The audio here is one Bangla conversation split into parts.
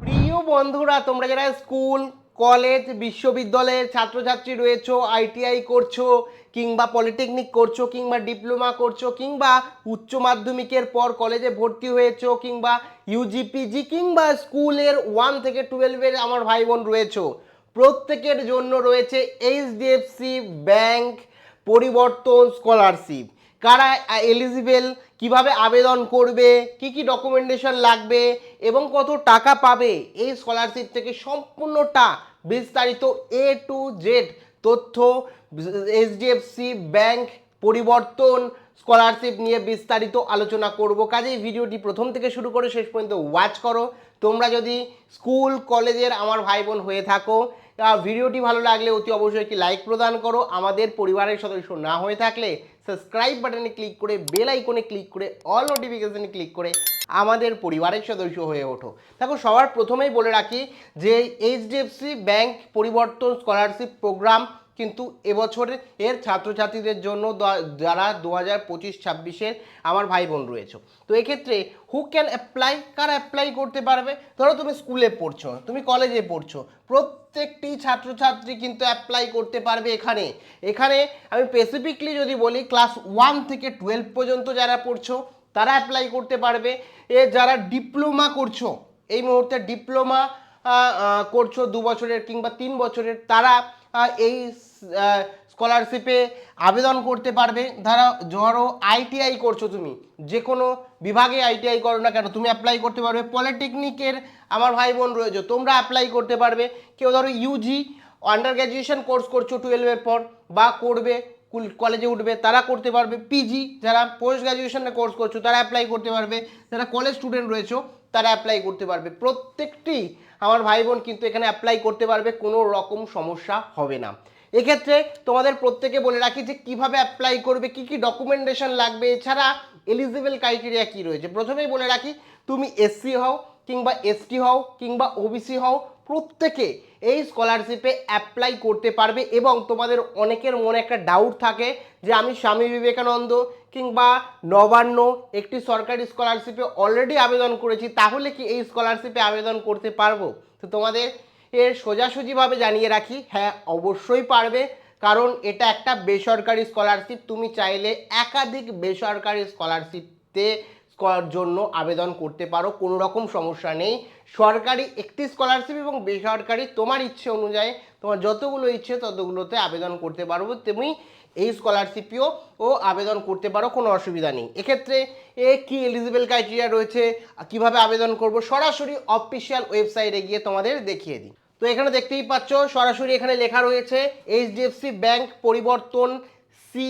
প্রিয় বন্ধুরা, তোমরা যারা স্কুল, কলেজ, বিশ্ববিদ্যালয়ের ছাত্রছাত্রী রয়েছো, আইটিআই করছ, কিংবা পলিটেকনিক করছ, কিংবা ডিপ্লোমা করছ, কিংবা উচ্চ মাধ্যমিকের পর কলেজে ভর্তি হয়েছো, কিংবা ইউজিপিজি কিংবা স্কুলের ওয়ান থেকে টুয়েলভের আমার ভাই বোন রয়েছো, প্রত্যেকের জন্য রয়েছে এইচডিএফসি ব্যাংক পরিবর্তন স্কলারশিপ কারা এলিজিবেল কীভাবে আবেদন করবে, কি কি ডকুমেন্টেশন লাগবে এবং কত টাকা পাবে? এই স্কলারশিপ থেকে সম্পূর্ণটা বিস্তারিত এ টু জেড তথ্য এইচডিএফসি ব্যাংক পরিবর্তন স্কলারশিপ নিয়ে বিস্তারিত আলোচনা করব। কাজেই ভিডিওটি প্রথম থেকে শুরু করে শেষ পর্যন্ত ওয়াচ করো। তোমরা যদি স্কুল কলেজের আমার ভাই বোন হয়ে থাকো ভিডিওটি ভালো লাগলে অতি অবশ্যই একটি লাইক প্রদান করো। আমাদের পরিবারের সদস্য না হয়ে থাকলে সাবস্ক্রাইব বাটনে ক্লিক করে বেল আইকনে ক্লিক করে অল নোটিফিকেশনে ক্লিক করে আমাদের পরিবারের সদস্য হয়ে ওঠো। দেখো, সবার প্রথমেই বলে রাখি যে HDFC bank Parivartan scholarship program কিন্তু এবছরের এর ছাত্রছাত্রীদের জন্য যারা দু হাজার পঁচিশ ছাব্বিশের আমার ভাই বোন রয়েছে। তো এক্ষেত্রে হু ক্যান অ্যাপ্লাই কারা অ্যাপ্লাই করতে পারবে? ধরো তুমি স্কুলে পড়ছো, তুমি কলেজে পড়ছো, প্রত্যেকটি ছাত্রছাত্রী কিন্তু অ্যাপ্লাই করতে পারবে এখানে। এখানে আমি স্পেসিফিকলি যদি বলি ক্লাস ওয়ান থেকে টুয়েলভ পর্যন্ত যারা পড়ছো, তারা অ্যাপ্লাই করতে পারবে। এ যারা ডিপ্লোমা করছ, এই মুহূর্তে ডিপ্লোমা করছ দু বছরের কিংবা তিন বছরের, তারা এই স্কলারশিপে আবেদন করতে পারবে। ধরো ধরো আইটিআই করছ তুমি যে কোনো বিভাগে আইটিআই করো না কেন, তুমি অ্যাপ্লাই করতে পারবে। পলিটেকনিকের আমার ভাই বোন রয়েছে, তোমরা অ্যাপ্লাই করতে পারবে। কেউ ধরো ইউজি আন্ডার গ্র্যাজুয়েশন কোর্স করছ টুয়েলভের পর, বা করবে কলেজে উঠবে, তারা করতে পারবে। পিজি যারা পোস্ট গ্র্যাজুয়েশনে কোর্স করছ, তারা অ্যাপ্লাই করতে পারবে। যারা কলেজ স্টুডেন্ট রয়েছো তারা অ্যাপ্লাই করতে পারবে। প্রত্যেকটি আমার ভাই বোন কিন্তু এখানে অ্যাপ্লাই করতে পারবে, কোনো রকম সমস্যা হবে না। এক্ষেত্রে তোমাদের প্রত্যেকে বলে রাখি যে কীভাবে অ্যাপ্লাই করবে, কি কি ডকুমেন্টেশন লাগবে, এছাড়া এলিজিবল ক্রাইটেরিয়া কি রয়েছে? প্রথমেই বলে রাখি, তুমি এসসি হও কিংবা এসটি হও কিংবা ওবিসি হও, প্রত্যেকে এই স্কলারশিপে অ্যাপ্লাই করতে পারবে এবং তোমাদের অনেকের মনে একটা ডাউট থাকে যে আমি স্বামী বিবেকানন্দ কিংবা নবান্ন একটি সরকারি স্কলারশিপে অলরেডি আবেদন করেছি, তাহলে কি এই স্কলারশিপে আবেদন করতে পারব? তো তোমাদের এর সোজাসুজিভাবে জানিয়ে রাখি হ্যাঁ অবশ্যই পারবে। কারণ এটা একটা বেসরকারি স্কলারশিপ তুমি চাইলে একাধিক বেসরকারি স্কলারশিপতে করার জন্য আবেদন করতে পারো, কোনো রকম সমস্যা নেই। সরকারি একটি স্কলারশিপ এবং বেসরকারি তোমার ইচ্ছে অনুযায়ী তোমার যতগুলো ইচ্ছে ততগুলোতে আবেদন করতে পারব। তুমি এই স্কলারশিপেও ও আবেদন করতে পারো, কোনো অসুবিধা নেই। এক্ষেত্রে এ কি এলিজিবল ক্রাইটেরিয়া রয়েছে কীভাবে আবেদন করব, সরাসরি অফিসিয়াল ওয়েবসাইটে গিয়ে তোমাদের দেখিয়ে দিই। তো এখানে দেখতেই পাচ্ছ, সরাসরি এখানে লেখা রয়েছে HDFC bank Parivartan C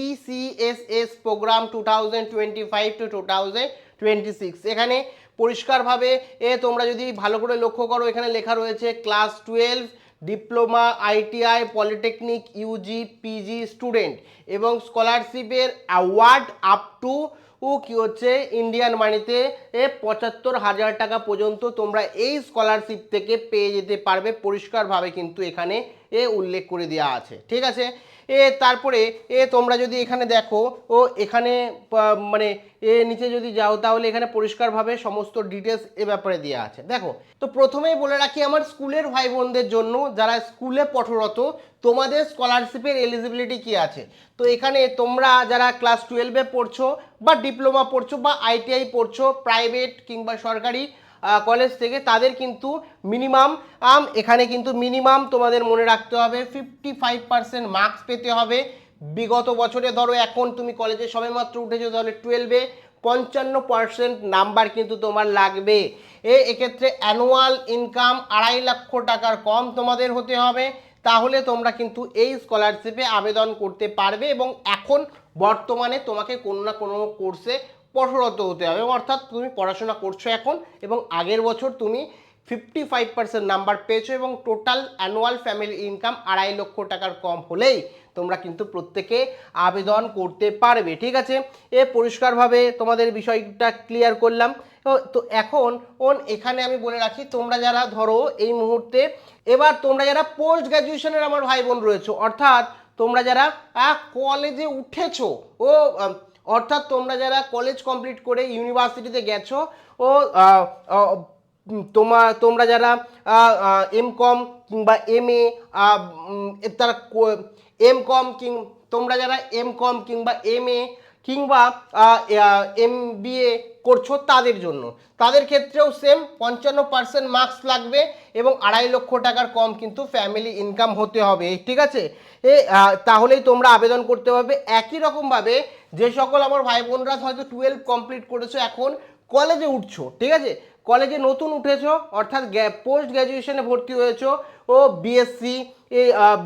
ECSS program two thousand twenty five to two thousand twenty six এখানে পরিষ্কারভাবে এ তোমরা যদি ভালো করে লক্ষ্য করো, এখানে লেখা রয়েছে class twelve diploma ITI polytechnic UG PG student এবং স্কলারশিপের অ্যাওয়ার্ড আপ টু ও কী হচ্ছে ইন্ডিয়ান মানিতে এ পঁচাত্তর হাজার টাকা পর্যন্ত তোমরা এই স্কলারশিপ থেকে পেয়ে যেতে পারবে পরিষ্কারভাবে কিন্তু এখানে এ উল্লেখ করে দেওয়া আছে, ঠিক আছে? এ তারপরে, এ তোমরা যদি এখানে দেখো, ও এখানে মানে এ নিচে যদি যাও, তাহলে এখানে পরিষ্কারভাবে সমস্ত ডিটেলস এ ব্যাপারে দেওয়া আছে। দেখো, তো প্রথমেই বলে রাখি আমার স্কুলের ভাই বোনদের জন্য, যারা স্কুলে পঠরত, তোমাদের স্কলারশিপের এলিজিবিলিটি কি আছে? তো এখানে তোমরা যারা ক্লাস টুয়েলভে পড়ছো, বা ডিপ্লোমা পড়ছো, বা আইটিআই পড়ছো প্রাইভেট কিংবা সরকারি কলেজ থেকে তাদের কিন্তু মিনিমাম এখানে কিন্তু মিনিমাম তোমাদের মনে রাখতে হবে ফিফটি ফাইভ পার্সেন্ট মার্কস পেতে হবে। বিগত বছরে ধরো এখন তুমি কলেজে সবেমাত্র উঠেছো তাহলে টুয়েলভে পঞ্চান্ন পার্সেন্ট নাম্বার কিন্তু তোমার লাগবে। এ, এক্ষেত্রে অ্যানুয়াল ইনকাম আড়াই লক্ষ টাকার কম তোমাদের হতে হবে। তাহলে তোমরা কিন্তু এই স্কলারশিপে আবেদন করতে পারবে এবং এখন বর্তমানে তোমাকে কোনো না কোনো কোর্সে পঠরত হতে হবে। অর্থাৎ তুমি পড়াশোনা করছ এখন এবং আগের বছর তুমি ফিফটি ফাইভ পার্সেন্ট নাম্বার পেয়েছ এবং টোটাল অ্যানুয়াল ফ্যামিলি ইনকাম আড়াই লক্ষ টাকার কম হলেই তোমরা কিন্তু প্রত্যেকে আবেদন করতে পারবে। ঠিক আছে? এ পরিষ্কারভাবে তোমাদের বিষয়টা ক্লিয়ার করলাম। তো- এখন ওন এখানে আমি বলে রাখি, তোমরা যারা ধরো এই মুহূর্তে, এবার তোমরা যারা পোস্ট গ্র্যাজুয়েশনের আমার ভাই বোন রয়েছে, অর্থাৎ তোমরা যারা কলেজে উঠেছো, ও অর্থাৎ তোমরা যারা কলেজ কমপ্লিট করে ইউনিভার্সিটিতে গেছো ও তোমার তোমরা যারা এম কম কিংবা এম এ, তারা এম কম কিং, তোমরা যারা এম কম কিংবা এম এ কিংবা এম করছ তাদের জন্য। তাদের ক্ষেত্রেও সেম পঞ্চান্ন পার্সেন্ট মার্কস লাগবে এবং আড়াই লক্ষ টাকার কম কিন্তু ফ্যামিলি ইনকাম হতে হবে, ঠিক আছে? এ তাহলেই তোমরা আবেদন করতে পারবে। একই রকমভাবে যে সকল আমার ভাই বোনরা হয়তো টুয়েলভ কমপ্লিট করেছ, এখন কলেজে উঠছো, ঠিক আছে? কলেজে নতুন উঠেছো, অর্থাৎ পোস্ট গ্র্যাজুয়েশনে ভর্তি হয়েছো ও BSc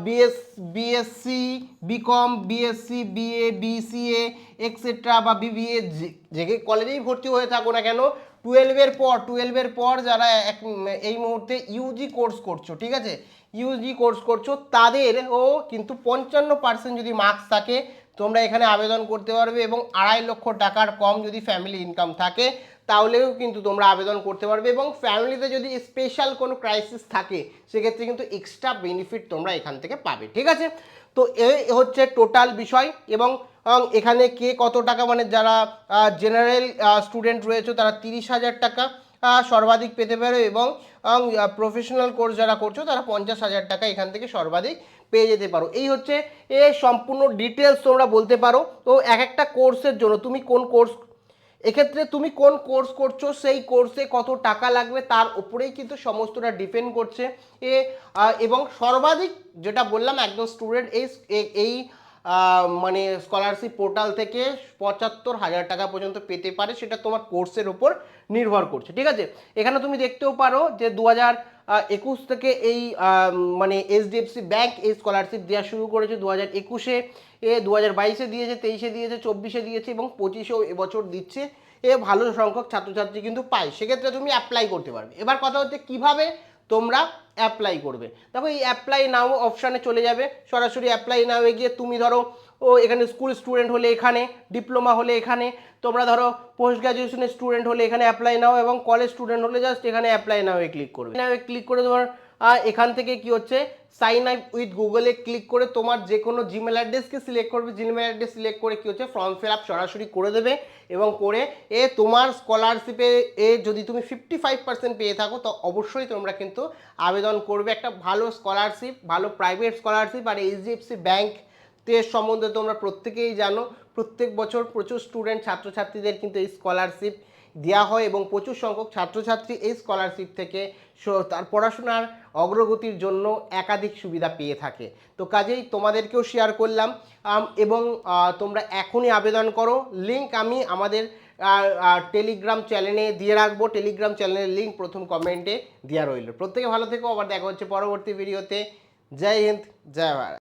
BS BSc BCom BSc BA BCA extra বা বিবিএ যে কলেজেই ভর্তি হয়ে থাকো না কেন টুয়েলভের পর টুয়েলভের পর যারা এক, এই মুহূর্তে ইউজি কোর্স করছ, ঠিক আছে? ইউজি কোর্স করছ তাদেরও কিন্তু পঞ্চান্ন পার্সেন্ট যদি মার্কস থাকে, তোমরা এখানে আবেদন করতে পারবে এবং আড়াই লক্ষ টাকার কম যদি ফ্যামিলি ইনকাম থাকে তাহলেও কিন্তু তোমরা আবেদন করতে পারবে এবং ফ্যামিলিতে যদি স্পেশাল কোনো ক্রাইসিস থাকে, সেক্ষেত্রে কিন্তু এক্সট্রা বেনিফিট তোমরা এখান থেকে পাবে, ঠিক আছে? তো এ হচ্ছে টোটাল বিষয় এবং এখানে কে কত টাকা মানে যারা জেনারেল স্টুডেন্ট রয়েছে, তারা তিরিশ হাজার টাকা সর্বাধিক পেতে পারে এবং প্রফেশনাল কোর্স যারা করছ, তারা পঞ্চাশ হাজার টাকা এখান থেকে সর্বাধিক পেয়ে যেতে পারো। এই হচ্ছে, এ সম্পূর্ণ ডিটেলস তোমরা বলতে পারো। তো এক একটা কোর্সের জন্য, তুমি কোন কোর্স এক্ষেত্রে তুমি কোন কোর্স করছ, সেই কোর্সে কত টাকা লাগবে, তার উপরেই কিন্তু সমস্তটা ডিপেন্ড করছে। এ এবং সর্বাধিক যেটা বললাম, একজন স্টুডেন্ট এই এই মানে স্কলারশিপ পোর্টাল থেকে পঁচাত্তর হাজার টাকা পর্যন্ত পেতে পারে, সেটা তোমার কোর্সের ওপর নির্ভর করছে, ঠিক আছে? এখানে তুমি দেখতেও পারো যে দু হাজার একুশ থেকে এই মানে এইচডিএফসি ব্যাংক এই স্কলারশিপ দেওয়া শুরু করেছে দু হাজার একুশে। এ দু হাজার বাইশে দিয়েছে, তেইশে দিয়েছে, চব্বিশে দিয়েছে এবং পঁচিশেও এবছর দিচ্ছে। এ ভালো সংখ্যক ছাত্রছাত্রী কিন্তু পায়। সেক্ষেত্রে তুমি অ্যাপ্লাই করতে পারবে। এবার কথা হচ্ছে কীভাবে তোমরা অ্যাপ্লাই করবে। দেখো, এই অ্যাপ্লাই নাও অপশানে চলে যাবে। সরাসরি অ্যাপ্লাই নাও গিয়ে তুমি ধরো ও এখানে স্কুল স্টুডেন্ট হলে এখানে ডিপ্লোমা হলে এখানে, তোমরা ধরো পোস্ট গ্রাজুয়েশনের স্টুডেন্ট হলে এখানে অ্যাপ্লাই নাও এবং কলেজ স্টুডেন্ট হলে জাস্ট এখানে অ্যাপ্লাই নাও ক্লিক করবে। ক্লিক করে তোমার এখান থেকে কি হচ্ছে? সাইন আপ উইথ গুগলে ক্লিক করে তোমার যে কোনো জিমেল অ্যাড্রেসকে সিলেক্ট করবে জিমেল অ্যাড্রেস সিলেক্ট করে কি হচ্ছে? ফর্ম ফিল আপ সরাসরি করে দেবে এবং করে এ তোমার স্কলারশিপে এ যদি তুমি ফিফটি ফাইভ পার্সেন্ট পেয়ে থাকো, তো অবশ্যই তোমরা কিন্তু আবেদন করবে। একটা ভালো স্কলারশিপ ভালো প্রাইভেট স্কলারশিপ আর এইচডিএফসি ব্যাংক টের সম্বন্ধে তোমরা প্রত্যেকেই জানো। প্রত্যেক বছর প্রচুর স্টুডেন্ট ছাত্রছাত্রীদের কিন্তু এই স্কলারশিপ দেওয়া হয় এবং প্রচুর সংখ্যক ছাত্রছাত্রী এই স্কলারশিপ থেকে তার পড়াশোনার অগ্রগতির জন্য একাধিক সুবিধা পেয়ে থাকে। তো কাজেই তোমাদেরকেও শেয়ার করলাম। এবং তোমরা এখনই আবেদন করো। লিংক আমি আমাদের টেলিগ্রাম চ্যানেলে দিয়ে রাখব। টেলিগ্রাম চ্যানেলের লিঙ্ক প্রথম কমেন্টে দেওয়া রইল। প্রত্যেকে ভালো থেকো। আবার দেখা হচ্ছে পরবর্তী ভিডিওতে জয় হিন্দ, জয় ভারত।